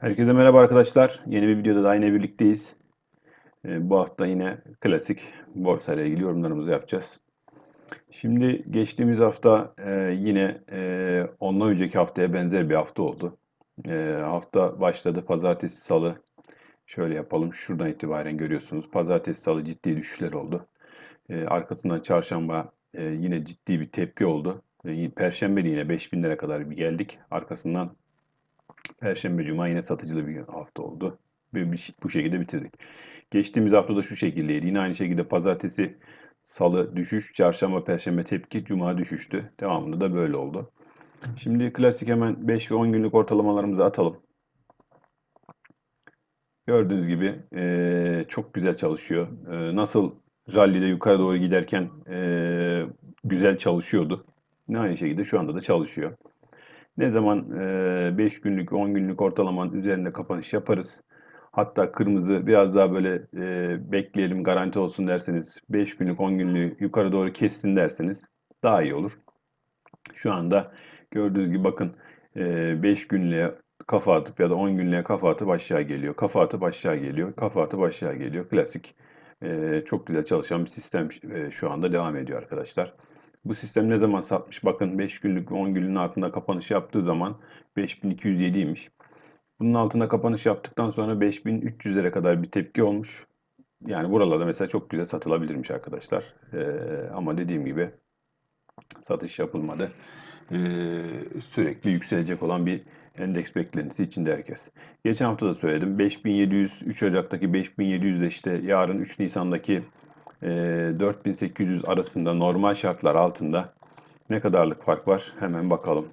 Herkese merhaba arkadaşlar. Yeni bir videoda daha yine birlikteyiz. Ee, bu hafta yine klasik borsa ile ilgili yorumlarımızı yapacağız. Şimdi geçtiğimiz hafta e, yine e, ondan önceki haftaya benzer bir hafta oldu. E, hafta başladı pazartesi salı. Şöyle yapalım şuradan itibaren görüyorsunuz. Pazartesi salı ciddi düşüşler oldu. Arkasından çarşamba yine ciddi bir tepki oldu. Perşembe yine 5000'lere kadar bir geldik. Arkasından Perşembe, Cuma yine satıcılı bir hafta oldu. Bu şekilde bitirdik. Geçtiğimiz hafta da şu şekildeydi. Yine aynı şekilde pazartesi, salı düşüş, çarşamba, perşembe tepki, cuma düşüştü. Devamında da böyle oldu. Şimdi klasik hemen 5 ve 10 günlük ortalamalarımızı atalım. Gördüğünüz gibi eee, çok güzel çalışıyor. Eee, nasıl rallide yukarı doğru giderken eee, güzel çalışıyordu. Yine aynı şekilde şu anda da çalışıyor. Ne zaman 5 günlük, 10 günlük ortalamanın üzerinde kapanış yaparız. Hatta kırmızı biraz daha böyle e, bekleyelim garanti olsun derseniz 5 günlük, 10 günlük yukarı doğru kessin derseniz daha iyi olur. Şu anda gördüğünüz gibi bakın 5 günlüğe kafa atıp ya da 10 günlüğe kafa atıp aşağı geliyor. Kafa atıp aşağı geliyor. Kafa atıp aşağı geliyor. Klasik e, çok güzel çalışan bir sistem e, şu anda devam ediyor arkadaşlar. Bu sistem ne zaman satmış? Bakın 5 günlük 10 günlüğün altında kapanış yaptığı zaman 5207'ymiş. Bunun altında kapanış yaptıktan sonra 5300'lere kadar bir tepki olmuş. Yani buralarda mesela çok güzel satılabilirmiş arkadaşlar. Ee, ama dediğim gibi satış yapılmadı. Ee, sürekli yükselecek olan bir endeks beklentisi içinde herkes. Geçen hafta da söyledim. 5700, 3 Ocak'taki 5700 ile işte yarın 3 Nisan'daki 4800 arasında normal şartlar altında ne kadarlık fark var? Hemen bakalım.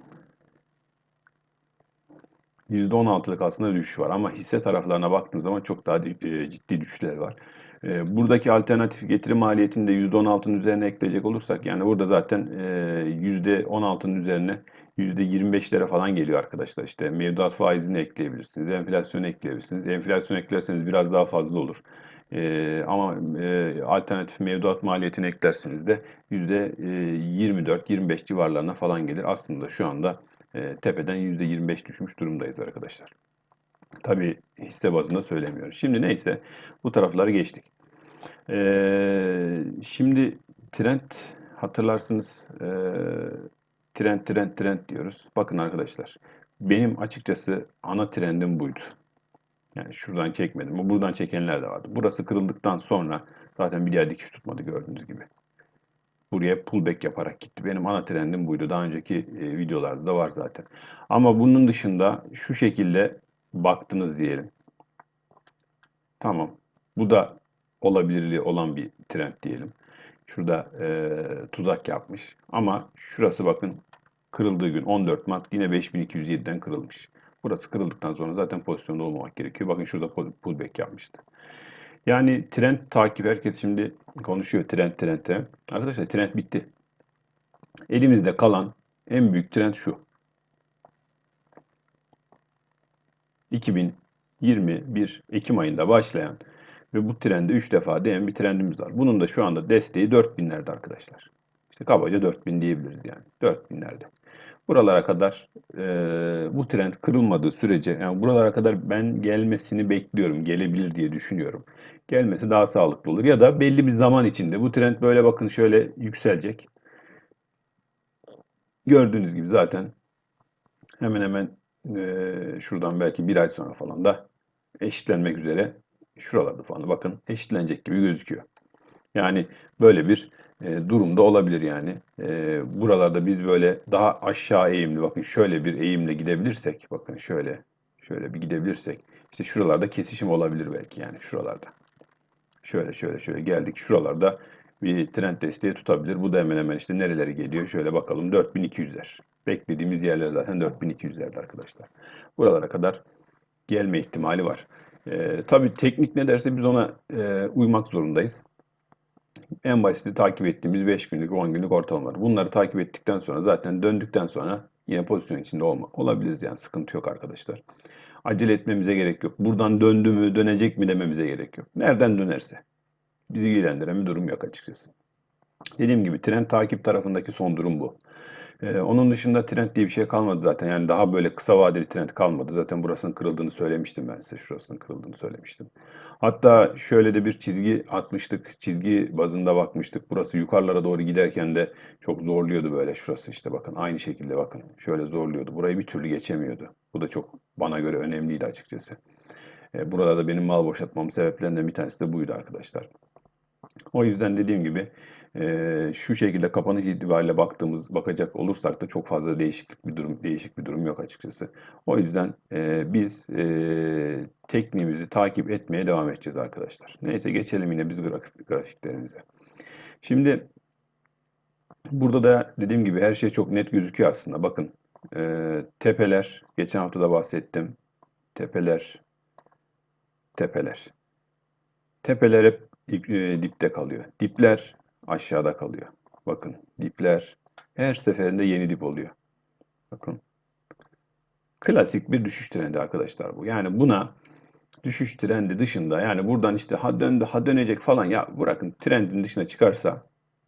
%16'lık aslında düşüş var ama hisse taraflarına baktığınız zaman çok daha e, ciddi düşüşler var. E, buradaki alternatif getiri maliyetini de %16'nın üzerine ekleyecek olursak yani burada zaten e, %16'nın üzerine %25'lere falan geliyor arkadaşlar. İşte mevduat faizini ekleyebilirsiniz, enflasyonu ekleyebilirsiniz. Enflasyon eklerseniz biraz daha fazla olur. E, ama e, alternatif mevduat maliyetini eklerseniz de %24-25 civarlarına falan gelir. Aslında şu anda e, tepeden %25 düşmüş durumdayız arkadaşlar. Tabii hisse bazında söylemiyorum. Şimdi neyse bu tarafları geçtik. E, şimdi trend hatırlarsınız e, trend trend trend diyoruz. Bakın arkadaşlar benim açıkçası ana trendim buydu. Yani şuradan çekmedim. Buradan çekenler de vardı. Burası kırıldıktan sonra zaten bir diğer dikiş tutmadı gördüğünüz gibi. Buraya pullback yaparak gitti. Benim ana trendim buydu. Daha önceki e, videolarda da var zaten. Ama bunun dışında şu şekilde baktınız diyelim. Tamam. Bu da olabilirliği olan bir trend diyelim. Şurada e, tuzak yapmış. Ama şurası bakın kırıldığı gün 14 Mart yine 5207'den kırılmış. Burası kırıldıktan sonra zaten pozisyonda olmamak gerekiyor. Bakın şurada pullback yapmıştı. Yani trend takip herkes şimdi konuşuyor trend trend trend. Arkadaşlar trend bitti. Elimizde kalan en büyük trend şu. 2021 Ekim ayında başlayan ve bu trende 3 defa değen bir trendimiz var. Bunun da şu anda desteği 4000'lerde arkadaşlar. İşte kabaca 4000 diyebiliriz yani. 4000'lerde. Buralara kadar e, bu trend kırılmadığı sürece yani buralara kadar ben gelmesini bekliyorum. Gelebilir diye düşünüyorum. Gelmesi daha sağlıklı olur. Ya da belli bir zaman içinde bu trend böyle bakın şöyle yükselecek. Gördüğünüz gibi zaten hemen hemen e, şuradan belki bir ay sonra falan da eşitlenmek üzere şuralarda falan bakın eşitlenecek gibi gözüküyor. Yani böyle bir durumda olabilir yani. Buralarda biz böyle daha aşağı eğimli bakın şöyle bir eğimle gidebilirsek bakın şöyle şöyle bir gidebilirsek işte şuralarda kesişim olabilir belki yani şuralarda. Şöyle şöyle şöyle geldik şuralarda bir trend desteği tutabilir. Bu da hemen hemen işte nereleri geliyor şöyle bakalım 4200'ler. Beklediğimiz yerler zaten 4200'lerde arkadaşlar. Buralara kadar gelme ihtimali var. E, tabii teknik ne derse biz ona e, uymak zorundayız. En basiti takip ettiğimiz 5 günlük, 10 günlük ortalamalar. Bunları takip ettikten sonra zaten döndükten sonra yine pozisyon içinde olma, olabiliriz yani sıkıntı yok arkadaşlar. Acele etmemize gerek yok. Buradan döndü mü, dönecek mi dememize gerek yok. Nereden dönerse. Bizi ilgilendiren bir durum yok açıkçası. Dediğim gibi trend takip tarafındaki son durum bu. Ee, onun dışında trend diye bir şey kalmadı zaten. Yani daha böyle kısa vadeli trend kalmadı. Zaten burasının kırıldığını söylemiştim ben size. Şurasının kırıldığını söylemiştim. Hatta şöyle de bir çizgi atmıştık. Çizgi bazında bakmıştık. Burası yukarılara doğru giderken de çok zorluyordu böyle. Şurası işte bakın aynı şekilde bakın. Şöyle zorluyordu. Burayı bir türlü geçemiyordu. Bu da çok bana göre önemliydi açıkçası. Ee, burada da benim mal boşaltmamın sebeplerinden bir tanesi de buydu arkadaşlar. O yüzden dediğim gibi şu şekilde kapanış itibariyle baktığımız bakacak olursak da çok fazla değişiklik bir durum değişik bir durum yok açıkçası. O yüzden biz tekniğimizi takip etmeye devam edeceğiz arkadaşlar. Neyse geçelim yine biz grafik, grafiklerimize. Şimdi burada da dediğim gibi her şey çok net gözüküyor aslında. Bakın tepeler geçen hafta da bahsettim. Tepeler tepeler. Tepeler hep dipte kalıyor. Dipler aşağıda kalıyor. Bakın dipler her seferinde yeni dip oluyor. Bakın. Klasik bir düşüş trendi arkadaşlar bu. Yani buna düşüş trendi dışında yani buradan işte ha döndü ha dönecek falan ya bırakın trendin dışına çıkarsa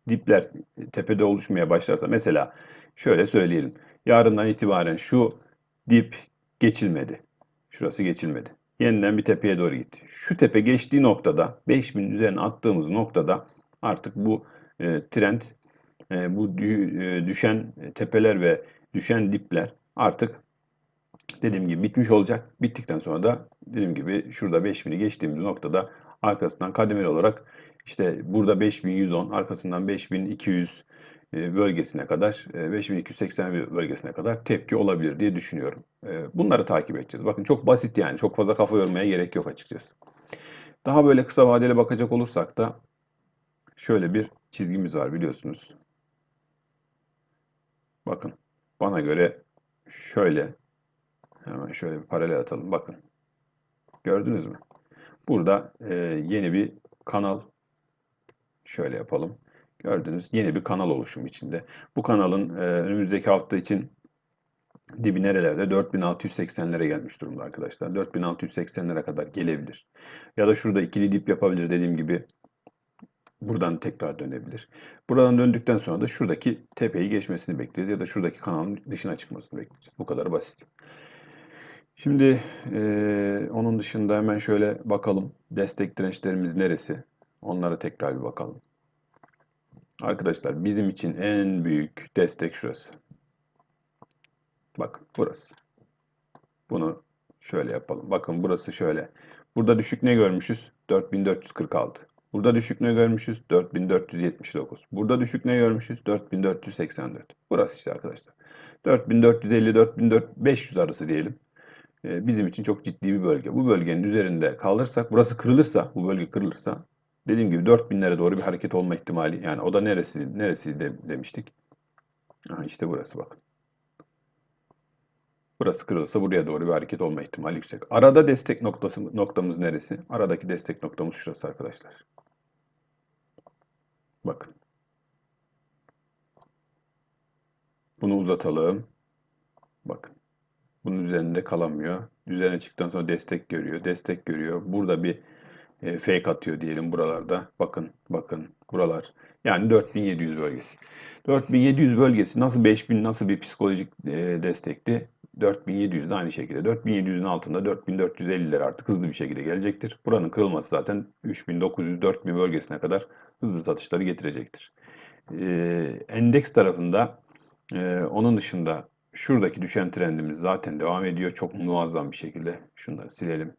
dipler tepede oluşmaya başlarsa mesela şöyle söyleyelim. Yarından itibaren şu dip geçilmedi. Şurası geçilmedi yeniden bir tepeye doğru gitti. Şu tepe geçtiği noktada 5000 üzerine attığımız noktada artık bu e, trend e, bu e, düşen tepeler ve düşen dipler artık dediğim gibi bitmiş olacak. Bittikten sonra da dediğim gibi şurada 5000'i geçtiğimiz noktada arkasından kademeli olarak işte burada 5110 arkasından 5200 e, bölgesine kadar 5280 e, bölgesine kadar tepki olabilir diye düşünüyorum. E, bunları takip edeceğiz. Bakın çok basit yani. Çok fazla kafa yormaya gerek yok açıkçası. Daha böyle kısa vadeli bakacak olursak da şöyle bir çizgimiz var biliyorsunuz. Bakın bana göre şöyle hemen şöyle bir paralel atalım. Bakın gördünüz mü? Burada yeni bir kanal şöyle yapalım. Gördüğünüz yeni bir kanal oluşumu içinde. Bu kanalın e, önümüzdeki hafta için dibi nerelerde? 4680'lere gelmiş durumda arkadaşlar. 4680'lere kadar gelebilir. Ya da şurada ikili dip yapabilir dediğim gibi. Buradan tekrar dönebilir. Buradan döndükten sonra da şuradaki tepeyi geçmesini bekleyeceğiz. Ya da şuradaki kanalın dışına çıkmasını bekleyeceğiz. Bu kadar basit. Şimdi e, onun dışında hemen şöyle bakalım. Destek dirençlerimiz neresi? Onlara tekrar bir bakalım. Arkadaşlar bizim için en büyük destek şurası. Bakın burası. Bunu şöyle yapalım. Bakın burası şöyle. Burada düşük ne görmüşüz? 4446. Burada düşük ne görmüşüz? 4479. Burada düşük ne görmüşüz? 4484. Burası işte arkadaşlar. 4450-4500 arası diyelim. Ee, bizim için çok ciddi bir bölge. Bu bölgenin üzerinde kalırsak, burası kırılırsa, bu bölge kırılırsa dediğim gibi 4000'lere doğru bir hareket olma ihtimali. Yani o da neresi neresi de, demiştik. Aha işte burası bakın. Burası kırılsa buraya doğru bir hareket olma ihtimali yüksek. Arada destek noktası noktamız neresi? Aradaki destek noktamız şurası arkadaşlar. Bakın. Bunu uzatalım. Bakın. Bunun üzerinde kalamıyor. Üzerine çıktıktan sonra destek görüyor. Destek görüyor. Burada bir e, fake atıyor diyelim buralarda. Bakın bakın buralar. Yani 4700 bölgesi. 4700 bölgesi nasıl 5000 nasıl bir psikolojik e, destekti? 4700 de aynı şekilde. 4700'ün altında 4450'ler artık hızlı bir şekilde gelecektir. Buranın kırılması zaten 3900-4000 bölgesine kadar hızlı satışları getirecektir. Ee, endeks tarafında e, onun dışında şuradaki düşen trendimiz zaten devam ediyor. Çok muazzam bir şekilde. Şunları silelim.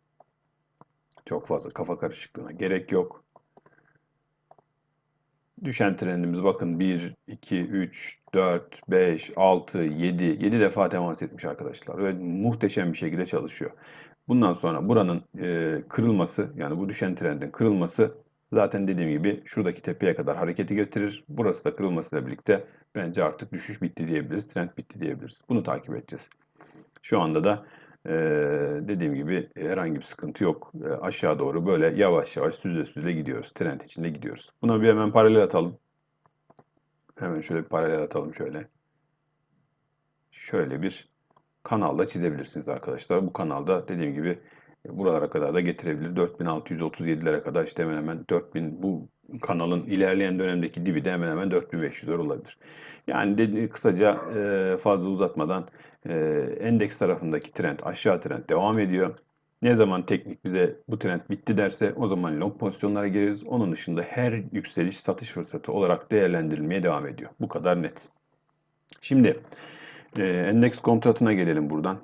Çok fazla kafa karışıklığına gerek yok. Düşen trendimiz bakın 1, 2, 3, 4, 5, 6, 7, 7 defa temas etmiş arkadaşlar. Ve muhteşem bir şekilde çalışıyor. Bundan sonra buranın e, kırılması yani bu düşen trendin kırılması zaten dediğim gibi şuradaki tepeye kadar hareketi getirir. Burası da kırılmasıyla birlikte bence artık düşüş bitti diyebiliriz. Trend bitti diyebiliriz. Bunu takip edeceğiz. Şu anda da dediğim gibi herhangi bir sıkıntı yok. Aşağı doğru böyle yavaş yavaş süzle süzle gidiyoruz. Trend içinde gidiyoruz. Buna bir hemen paralel atalım. Hemen şöyle bir paralel atalım şöyle. Şöyle bir kanalda çizebilirsiniz arkadaşlar. Bu kanalda dediğim gibi buralara kadar da getirebilir. 4637'lere kadar işte hemen hemen 4000 bu kanalın ilerleyen dönemdeki dibi de hemen hemen 4500 lira olabilir. Yani dedi, kısaca e, fazla uzatmadan e, endeks tarafındaki trend aşağı trend devam ediyor. Ne zaman teknik bize bu trend bitti derse o zaman long pozisyonlara gireriz. Onun dışında her yükseliş satış fırsatı olarak değerlendirilmeye devam ediyor. Bu kadar net. Şimdi e, endeks kontratına gelelim buradan.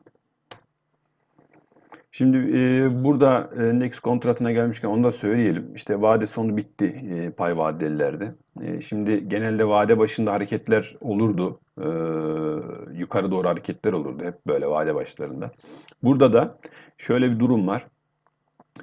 Şimdi e, burada endeks kontratına gelmişken onu da söyleyelim. İşte vade sonu bitti e, pay vadelilerde. E, şimdi genelde vade başında hareketler olurdu. E, yukarı doğru hareketler olurdu hep böyle vade başlarında. Burada da şöyle bir durum var.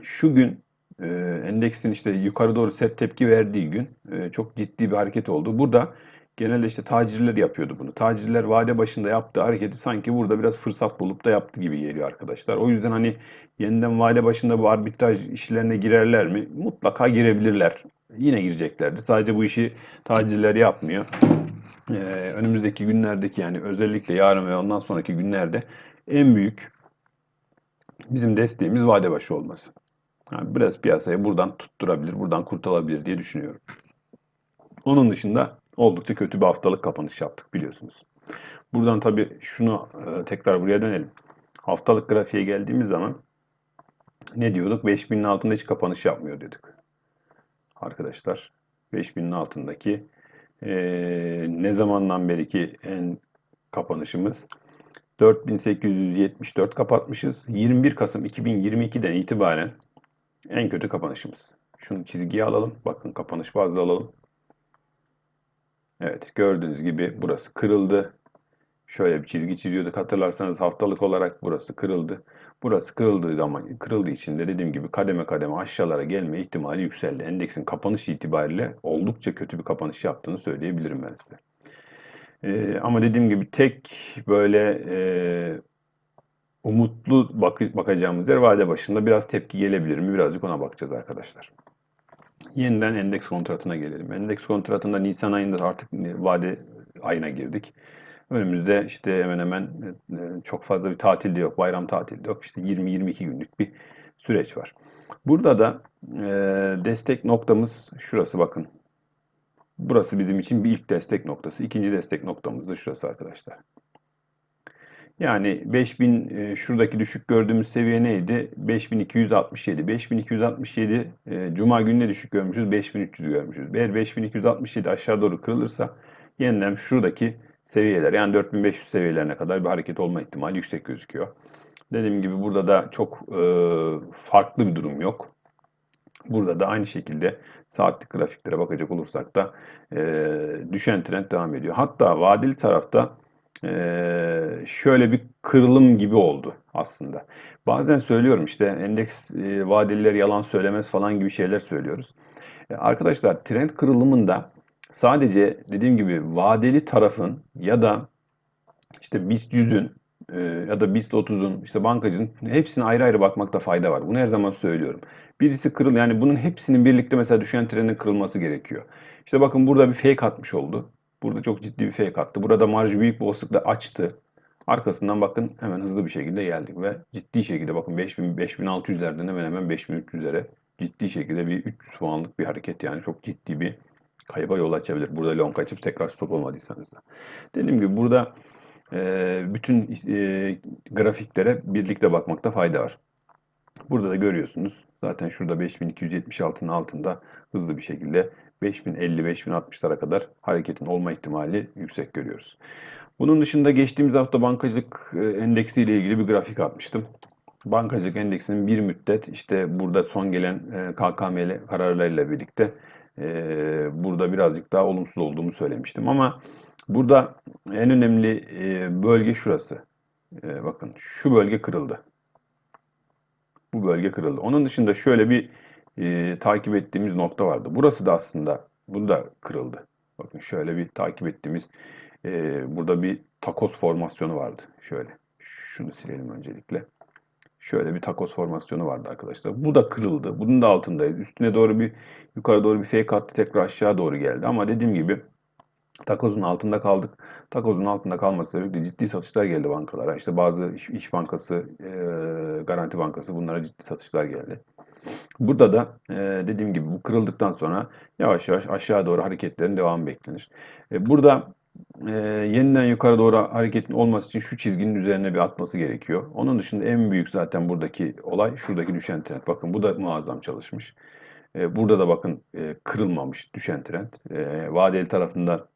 Şu gün e, endeksin işte yukarı doğru set tepki verdiği gün e, çok ciddi bir hareket oldu. Burada genelde işte tacirler yapıyordu bunu. Tacirler vade başında yaptığı hareketi sanki burada biraz fırsat bulup da yaptı gibi geliyor arkadaşlar. O yüzden hani yeniden vade başında bu arbitraj işlerine girerler mi? Mutlaka girebilirler. Yine gireceklerdi. Sadece bu işi tacirler yapmıyor. Ee, önümüzdeki günlerdeki yani özellikle yarın ve ondan sonraki günlerde en büyük bizim desteğimiz vade başı olması. Yani biraz piyasayı buradan tutturabilir, buradan kurtarabilir diye düşünüyorum. Onun dışında oldukça kötü bir haftalık kapanış yaptık biliyorsunuz. Buradan tabii şunu e, tekrar buraya dönelim. Haftalık grafiğe geldiğimiz zaman ne diyorduk? 5000'in altında hiç kapanış yapmıyor dedik. Arkadaşlar 5000'in altındaki e, ne zamandan beri ki en kapanışımız 4874 kapatmışız. 21 Kasım 2022'den itibaren en kötü kapanışımız. Şunu çizgiye alalım. Bakın kapanış bazlı alalım. Evet gördüğünüz gibi burası kırıldı. Şöyle bir çizgi çiziyorduk hatırlarsanız haftalık olarak burası kırıldı. Burası kırıldığı zaman kırıldığı için de dediğim gibi kademe kademe aşağılara gelme ihtimali yükseldi. Endeksin kapanış itibariyle oldukça kötü bir kapanış yaptığını söyleyebilirim ben size. Ee, ama dediğim gibi tek böyle e, umutlu bak bakacağımız yer vade başında biraz tepki gelebilir mi? Birazcık ona bakacağız arkadaşlar. Yeniden endeks kontratına gelelim. Endeks kontratında Nisan ayında artık vade ayına girdik. Önümüzde işte hemen hemen e, çok fazla bir tatil de yok, bayram tatili de yok. İşte 20-22 günlük bir süreç var. Burada da e, destek noktamız şurası bakın. Burası bizim için bir ilk destek noktası. İkinci destek noktamız da şurası arkadaşlar. Yani 5000 e, şuradaki düşük gördüğümüz seviye neydi? 5267. 5267 e, cuma gününe düşük görmüşüz. 5300 görmüşüz. Eğer 5267 aşağı doğru kırılırsa yeniden şuradaki seviyeler yani 4500 seviyelerine kadar bir hareket olma ihtimali yüksek gözüküyor. Dediğim gibi burada da çok e, farklı bir durum yok. Burada da aynı şekilde saatlik grafiklere bakacak olursak da e, düşen trend devam ediyor. Hatta vadeli tarafta şöyle bir kırılım gibi oldu aslında. Bazen söylüyorum işte endeks e, vadeliler yalan söylemez falan gibi şeyler söylüyoruz. E, arkadaşlar trend kırılımında sadece dediğim gibi vadeli tarafın ya da işte BIST 100'ün e, ya da BIST 30'un işte bankacının hepsine ayrı ayrı bakmakta fayda var. Bunu her zaman söylüyorum. Birisi kırıl yani bunun hepsinin birlikte mesela düşen trendin kırılması gerekiyor. İşte bakın burada bir fake atmış oldu. Burada çok ciddi bir fake attı. Burada marj büyük bir olasılıkla açtı. Arkasından bakın hemen hızlı bir şekilde geldik ve ciddi şekilde bakın 5000 5600'lerden hemen hemen 5300'lere ciddi şekilde bir 300 puanlık bir hareket yani çok ciddi bir kayba yol açabilir. Burada long açıp tekrar stop olmadıysanız da. Dediğim gibi burada e, bütün e, grafiklere birlikte bakmakta fayda var. Burada da görüyorsunuz. Zaten şurada 5276'nın altında hızlı bir şekilde 5050-5060'lara kadar hareketin olma ihtimali yüksek görüyoruz. Bunun dışında geçtiğimiz hafta bankacılık e, endeksi ile ilgili bir grafik atmıştım. Bankacılık endeksinin bir müddet işte burada son gelen e, KKM kararlarıyla birlikte e, burada birazcık daha olumsuz olduğumu söylemiştim. Ama burada en önemli bölge şurası. Bakın şu bölge kırıldı. Bu bölge kırıldı. Onun dışında şöyle bir e, takip ettiğimiz nokta vardı. Burası da aslında bu da kırıldı. Bakın şöyle bir takip ettiğimiz e, burada bir takos formasyonu vardı. Şöyle şunu silelim öncelikle. Şöyle bir takos formasyonu vardı arkadaşlar. Bu da kırıldı. Bunun da altındayız. Üstüne doğru bir yukarı doğru bir fake attı. Tekrar aşağı doğru geldi. Ama dediğim gibi takozun altında kaldık. Takozun altında kalmasıyla birlikte ciddi satışlar geldi bankalara. İşte bazı İş, İş Bankası, e, Garanti Bankası bunlara ciddi satışlar geldi. Burada da e, dediğim gibi bu kırıldıktan sonra yavaş yavaş aşağı doğru hareketlerin devamı beklenir. E, burada e, yeniden yukarı doğru hareketin olması için şu çizginin üzerine bir atması gerekiyor. Onun dışında en büyük zaten buradaki olay şuradaki düşen trend. Bakın bu da muazzam çalışmış. Burada da bakın kırılmamış düşen trend. Vadeli tarafında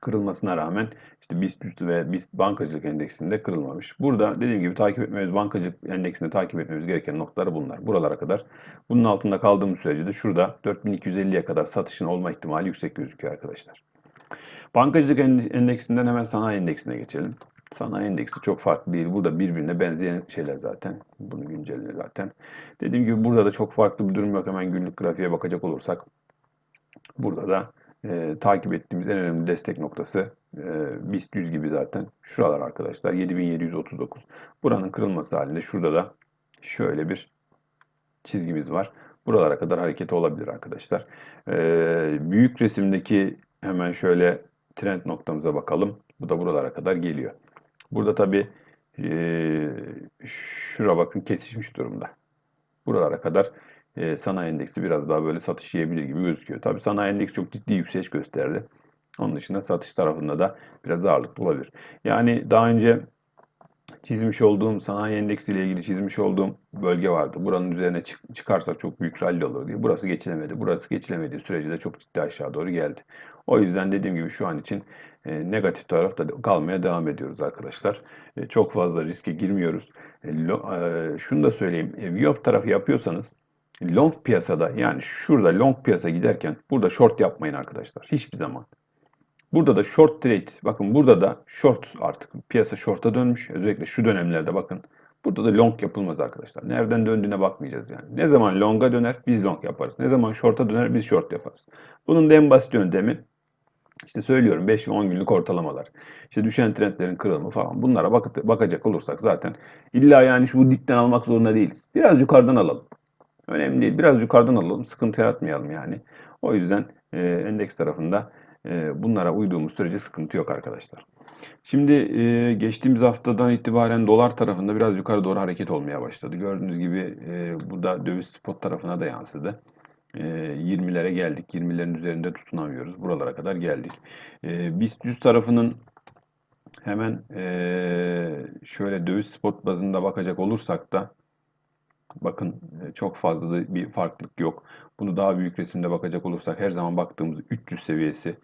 kırılmasına rağmen işte BIST ve BIST bankacılık endeksinde kırılmamış. Burada dediğim gibi takip etmemiz, bankacılık endeksinde takip etmemiz gereken noktalar bunlar. Buralara kadar. Bunun altında kaldığımız sürece de şurada 4250'ye kadar satışın olma ihtimali yüksek gözüküyor arkadaşlar. Bankacılık endeksinden hemen sanayi endeksine geçelim. Sanayi endeksi çok farklı değil. Burada birbirine benzeyen şeyler zaten. Bunu güncelliyor zaten. Dediğim gibi burada da çok farklı bir durum yok. Hemen günlük grafiğe bakacak olursak. Burada da e, takip ettiğimiz en önemli destek noktası e, BIST 100 gibi zaten. Şuralar arkadaşlar 7739. Buranın kırılması halinde şurada da şöyle bir çizgimiz var. Buralara kadar hareket olabilir arkadaşlar. E, büyük resimdeki hemen şöyle trend noktamıza bakalım. Bu da buralara kadar geliyor. Burada tabi e, şura bakın kesişmiş durumda. Buralara kadar e, sanayi endeksi biraz daha böyle satış yiyebilir gibi gözüküyor. Tabi sanayi endeksi çok ciddi yükseliş gösterdi. Onun dışında satış tarafında da biraz ağırlık olabilir. Yani daha önce çizmiş olduğum sanayi endeksi ile ilgili çizmiş olduğum bölge vardı. Buranın üzerine çık çıkarsak çok büyük rally olur diye. Burası geçilemedi. Burası geçilemediği sürece de çok ciddi aşağı doğru geldi. O yüzden dediğim gibi şu an için e, negatif tarafta kalmaya devam ediyoruz arkadaşlar. E, çok fazla riske girmiyoruz. E, e, şunu da söyleyeyim. E, Viyop tarafı yapıyorsanız long piyasada yani şurada long piyasa giderken burada short yapmayın arkadaşlar. Hiçbir zaman. Burada da short trade. Bakın burada da short artık piyasa short'a dönmüş. Özellikle şu dönemlerde bakın. Burada da long yapılmaz arkadaşlar. Nereden döndüğüne bakmayacağız yani. Ne zaman long'a döner biz long yaparız. Ne zaman short'a döner biz short yaparız. Bunun da en basit yöntemi işte söylüyorum 5 ve 10 günlük ortalamalar. İşte düşen trendlerin kırılımı falan. Bunlara bak bakacak olursak zaten illa yani bu dipten almak zorunda değiliz. Biraz yukarıdan alalım. Önemli değil. Biraz yukarıdan alalım. Sıkıntı yaratmayalım yani. O yüzden e, endeks tarafında e, bunlara uyduğumuz sürece sıkıntı yok arkadaşlar. Şimdi e, geçtiğimiz haftadan itibaren dolar tarafında biraz yukarı doğru hareket olmaya başladı. Gördüğünüz gibi e, bu da döviz spot tarafına da yansıdı. 20'lere geldik. 20'lerin üzerinde tutunamıyoruz. Buralara kadar geldik. BIST 100 tarafının hemen şöyle döviz spot bazında bakacak olursak da bakın çok fazla da bir farklılık yok. Bunu daha büyük resimde bakacak olursak her zaman baktığımız 300 seviyesi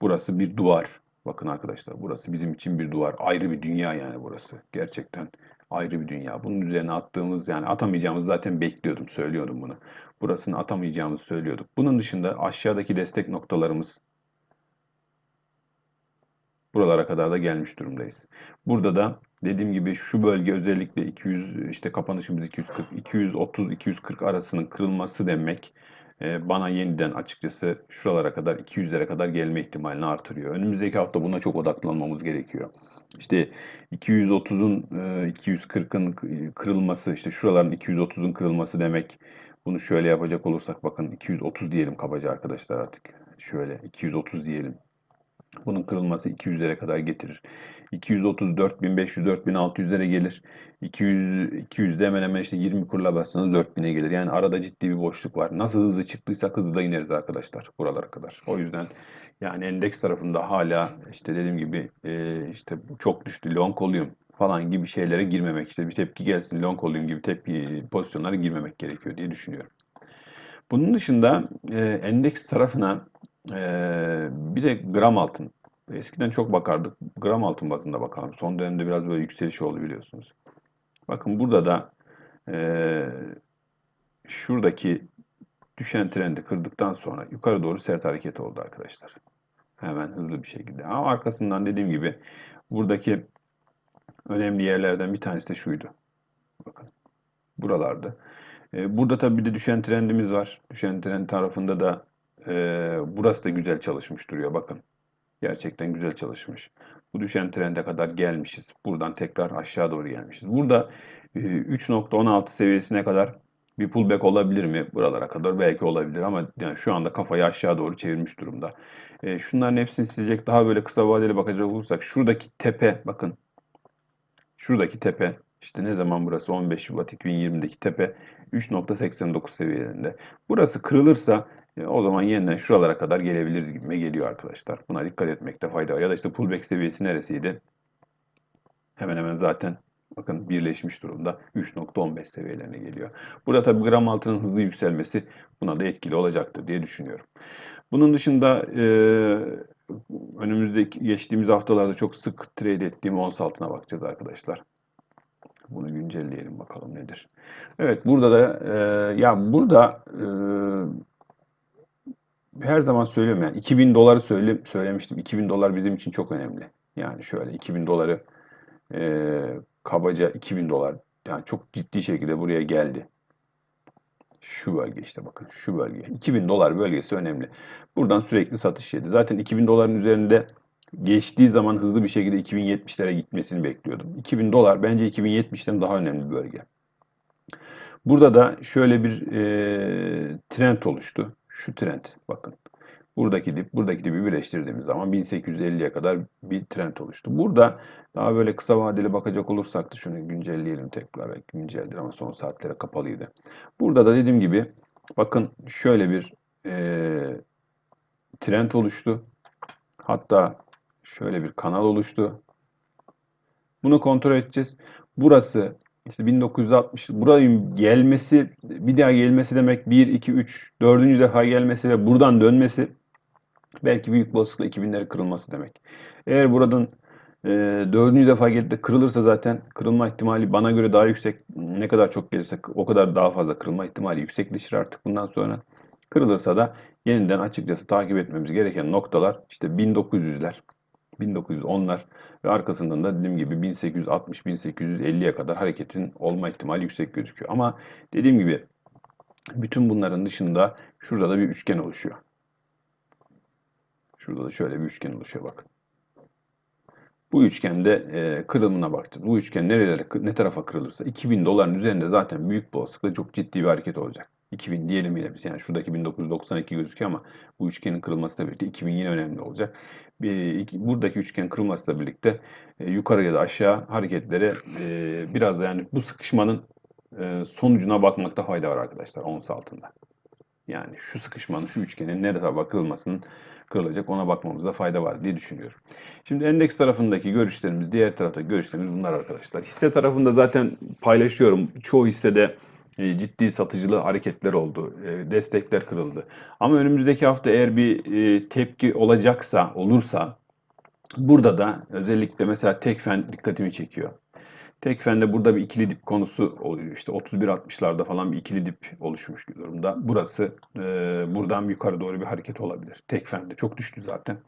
burası bir duvar. Bakın arkadaşlar burası bizim için bir duvar. Ayrı bir dünya yani burası. Gerçekten ayrı bir dünya. Bunun üzerine attığımız yani atamayacağımız zaten bekliyordum, söylüyordum bunu. Burasını atamayacağımızı söylüyorduk. Bunun dışında aşağıdaki destek noktalarımız buralara kadar da gelmiş durumdayız. Burada da dediğim gibi şu bölge özellikle 200 işte kapanışımız 240 230 240 arasının kırılması demek ee, bana yeniden açıkçası şuralara kadar 200'lere kadar gelme ihtimalini artırıyor. Önümüzdeki hafta buna çok odaklanmamız gerekiyor. İşte 230'un 240'ın e, kırılması işte şuraların 230'un kırılması demek. Bunu şöyle yapacak olursak bakın 230 diyelim kabaca arkadaşlar artık. Şöyle 230 diyelim. Bunun kırılması 200'lere kadar getirir. 230, 4500, 4600'lere gelir. 200, 200'de hemen hemen işte 20 kurla bassanız 4000'e gelir. Yani arada ciddi bir boşluk var. Nasıl hızlı çıktıysa hızlı da ineriz arkadaşlar buralara kadar. O yüzden yani endeks tarafında hala işte dediğim gibi e, işte çok düştü long olayım falan gibi şeylere girmemek. işte bir tepki gelsin long olayım gibi tepki pozisyonlara girmemek gerekiyor diye düşünüyorum. Bunun dışında e, endeks tarafına ee, bir de gram altın. Eskiden çok bakardık. Gram altın bazında bakalım. Son dönemde biraz böyle yükseliş oldu biliyorsunuz. Bakın burada da e, şuradaki düşen trendi kırdıktan sonra yukarı doğru sert hareket oldu arkadaşlar. Hemen hızlı bir şekilde. Ama arkasından dediğim gibi buradaki önemli yerlerden bir tanesi de şuydu. Bakın buralarda. Burada tabii bir de düşen trendimiz var. Düşen trend tarafında da burası da güzel çalışmış duruyor bakın. Gerçekten güzel çalışmış. Bu düşen trende kadar gelmişiz. Buradan tekrar aşağı doğru gelmişiz. Burada e, 3.16 seviyesine kadar bir pullback olabilir mi? Buralara kadar belki olabilir ama yani şu anda kafayı aşağı doğru çevirmiş durumda. Şunların hepsini silecek daha böyle kısa vadeli bakacak olursak şuradaki tepe bakın. Şuradaki tepe İşte ne zaman burası 15 Şubat 2020'deki tepe 3.89 seviyelerinde. Burası kırılırsa o zaman yeniden şuralara kadar gelebiliriz gibime geliyor arkadaşlar. Buna dikkat etmekte fayda var. Ya da işte pullback seviyesi neresiydi? Hemen hemen zaten bakın birleşmiş durumda 3.15 seviyelerine geliyor. Burada tabii gram altının hızlı yükselmesi buna da etkili olacaktır diye düşünüyorum. Bunun dışında e, önümüzdeki geçtiğimiz haftalarda çok sık trade ettiğim ons altına bakacağız arkadaşlar. Bunu güncelleyelim bakalım nedir. Evet burada da e, ya burada e, her zaman söylüyorum yani 2000 doları söyle, söylemiştim. 2000 dolar bizim için çok önemli. Yani şöyle 2000 doları e, kabaca 2000 dolar yani çok ciddi şekilde buraya geldi. Şu bölge işte bakın şu bölge. 2000 dolar bölgesi önemli. Buradan sürekli satış yedi. Zaten 2000 doların üzerinde geçtiği zaman hızlı bir şekilde 2070'lere gitmesini bekliyordum. 2000 dolar bence 2070'ten daha önemli bir bölge. Burada da şöyle bir e, trend oluştu. Şu trend bakın. Buradaki dip, buradaki dibi birleştirdiğimiz zaman 1850'ye kadar bir trend oluştu. Burada daha böyle kısa vadeli bakacak olursak da şunu güncelleyelim tekrar. Belki günceldir ama son saatlere kapalıydı. Burada da dediğim gibi bakın şöyle bir e, trend oluştu. Hatta şöyle bir kanal oluştu. Bunu kontrol edeceğiz. Burası işte 1960 burayın gelmesi bir daha gelmesi demek 1 2 3 dördüncü defa gelmesi ve buradan dönmesi belki büyük olasılıkla 2000'leri kırılması demek. Eğer buradan e, dördüncü defa gelip de kırılırsa zaten kırılma ihtimali bana göre daha yüksek. Ne kadar çok gelirse o kadar daha fazla kırılma ihtimali yüksekleşir artık bundan sonra. Kırılırsa da yeniden açıkçası takip etmemiz gereken noktalar işte 1900'ler, 1910'lar ve arkasından da dediğim gibi 1860-1850'ye kadar hareketin olma ihtimali yüksek gözüküyor. Ama dediğim gibi bütün bunların dışında şurada da bir üçgen oluşuyor. Şurada da şöyle bir üçgen oluşuyor bakın. Bu üçgende e, kırılımına bakacağız. Bu üçgen nerelere, ne tarafa kırılırsa 2000 doların üzerinde zaten büyük bir olasılıkla çok ciddi bir hareket olacak. 2000 diyelim yine biz. Yani şuradaki 1992 gözüküyor ama bu üçgenin kırılmasıyla birlikte 2000 yine önemli olacak. Buradaki üçgen kırılmasıyla birlikte e, yukarı ya da aşağı hareketlere e, biraz da yani bu sıkışmanın e, sonucuna bakmakta fayda var arkadaşlar ons altında. Yani şu sıkışmanın, şu üçgenin ne tarafa kırılmasının kırılacak ona bakmamızda fayda var diye düşünüyorum. Şimdi endeks tarafındaki görüşlerimiz, diğer taraftaki görüşlerimiz bunlar arkadaşlar. Hisse tarafında zaten paylaşıyorum. Çoğu hissede ciddi satıcılı hareketler oldu. E, destekler kırıldı. Ama önümüzdeki hafta eğer bir e, tepki olacaksa, olursa burada da özellikle mesela Tekfen dikkatimi çekiyor. Tekfen'de burada bir ikili dip konusu oluyor. İşte 31-60'larda falan bir ikili dip oluşmuş durumda. Burası e, buradan yukarı doğru bir hareket olabilir. Tekfen'de çok düştü zaten.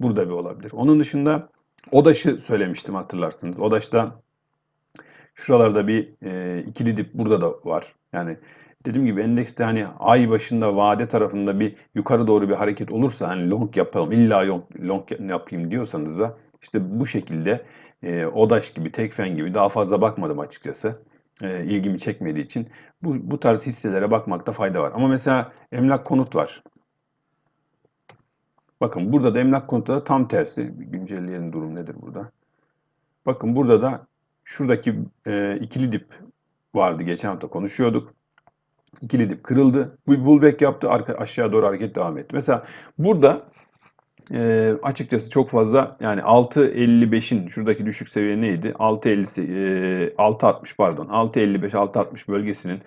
Burada bir olabilir. Onun dışında Odaş'ı söylemiştim hatırlarsınız. Odaş'ta şuralarda bir e, ikili dip burada da var. Yani dediğim gibi endekste hani ay başında vade tarafında bir yukarı doğru bir hareket olursa hani long yapalım illa long, long yapayım diyorsanız da işte bu şekilde e, Odaş gibi, Tekfen gibi daha fazla bakmadım açıkçası. E, ilgimi çekmediği için. Bu, bu tarz hisselere bakmakta fayda var. Ama mesela emlak konut var. Bakın burada da emlak konutta da tam tersi. Güncelleyelim durum nedir burada. Bakın burada da şuradaki e, ikili dip vardı. Geçen hafta konuşuyorduk. İkili dip kırıldı. Bu pullback yaptı. Arka, aşağı doğru hareket devam etti. Mesela burada e, açıkçası çok fazla yani 6.55'in şuradaki düşük seviye neydi? 6.50 e, 6.60 pardon 6.55 6.60 bölgesinin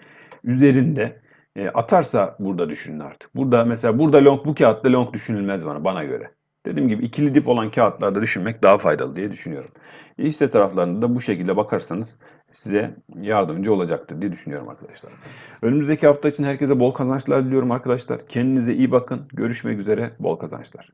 üzerinde e, atarsa burada düşünün artık. Burada mesela burada long bu kağıtta long düşünülmez bana bana göre. Dediğim gibi ikili dip olan kağıtlarda düşünmek daha faydalı diye düşünüyorum. Hisse taraflarında da bu şekilde bakarsanız size yardımcı olacaktır diye düşünüyorum arkadaşlar. Önümüzdeki hafta için herkese bol kazançlar diliyorum arkadaşlar. Kendinize iyi bakın. Görüşmek üzere. Bol kazançlar.